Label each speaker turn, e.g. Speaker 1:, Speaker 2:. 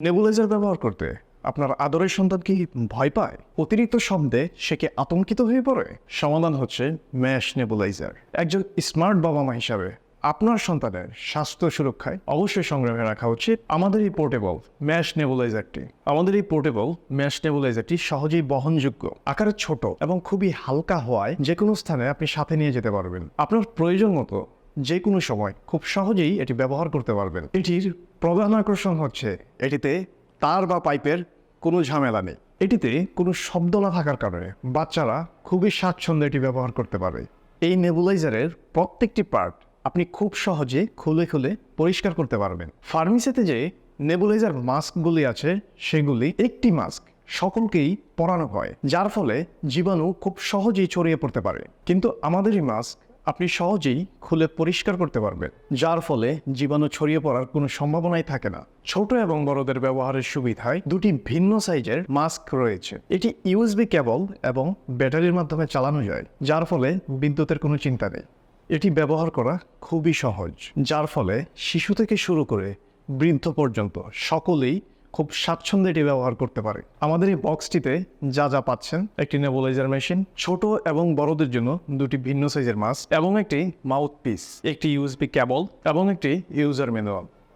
Speaker 1: Nebuliser ব্যবহার করতে আপনার আদরের সন্তান কি ভয় পায়? অতিরিক্ত শব্দে সে কি আতঙ্কিত হয়ে পড়ে? সমাধান হচ্ছে ম্যাশ নেবুলাইজার। একজন স্মার্ট বাবা মা হিসাবে আপনার সন্তানের স্বাস্থ্য সুরক্ষায় অবশ্যই সংগ্রামে রাখা উচিত আমাদের এই পোর্টেবল ম্যাশ নেবুলাইজারটি। আমাদের এই পোর্টেবল ম্যাশ নেবুলাইজারটি সহজেই বহনযোগ্য, আকারে ছোট এবং খুবই হালকা হওয়ায় যে কোনো স্থানে আপনি সাথে নিয়ে যেতে পারবেন। আপনার প্রয়োজন মতো যে কোনো সময় খুব সহজেই এটি ব্যবহার করতে পারবেন। এটির প্রধান আকর্ষণ হচ্ছে, এটিতে তার বা পাইপের কোনো ঝামেলা নেই। এটিতে কোনো শব্দ না থাকার কারণে বাচ্চারা খুবই স্বাচ্ছন্দ্যে এটি ব্যবহার করতে পারে। এই নেবুলাইজারের প্রত্যেকটি পার্ট আপনি খুব সহজে খুলে খুলে পরিষ্কার করতে পারবেন। ফার্মেসিতে যে নেবুলাইজার মাস্কগুলি আছে, সেগুলি একটি মাস্ক সকলকেই পরানো হয়, যার ফলে জীবাণু খুব সহজেই ছড়িয়ে পড়তে পারে। কিন্তু আমাদের এই মাস্ক আপনি সহজেই খুলে পরিষ্কার করতে পারবেন, যার ফলে জীবাণু ছড়িয়ে পড়ার কোনো সম্ভাবনাই থাকে না। ছোট এবং বড়দের ব্যবহারের সুবিধায় দুটি ভিন্ন সাইজের মাস্ক রয়েছে। এটি ইউএসবি কেবল এবং ব্যাটারির মাধ্যমে চালানো যায়, যার ফলে বিদ্যুতের কোনো চিন্তা নেই। এটি ব্যবহার করা খুবই সহজ, যার ফলে শিশু থেকে শুরু করে বৃদ্ধ পর্যন্ত সকলেই খুব স্বাচ্ছন্দ্যে এটি ব্যবহার করতে পারে। আমাদের এই বক্সটিতে যা যা পাচ্ছেন, একটি নেবুলাইজার মেশিন, ছোট এবং বড়দের জন্য দুটি ভিন্ন সাইজের মাস্ক এবং একটি মাউথ পিস একটি ইউএসবি ক্যাবল এবং একটি ইউজার ম্যানুয়াল।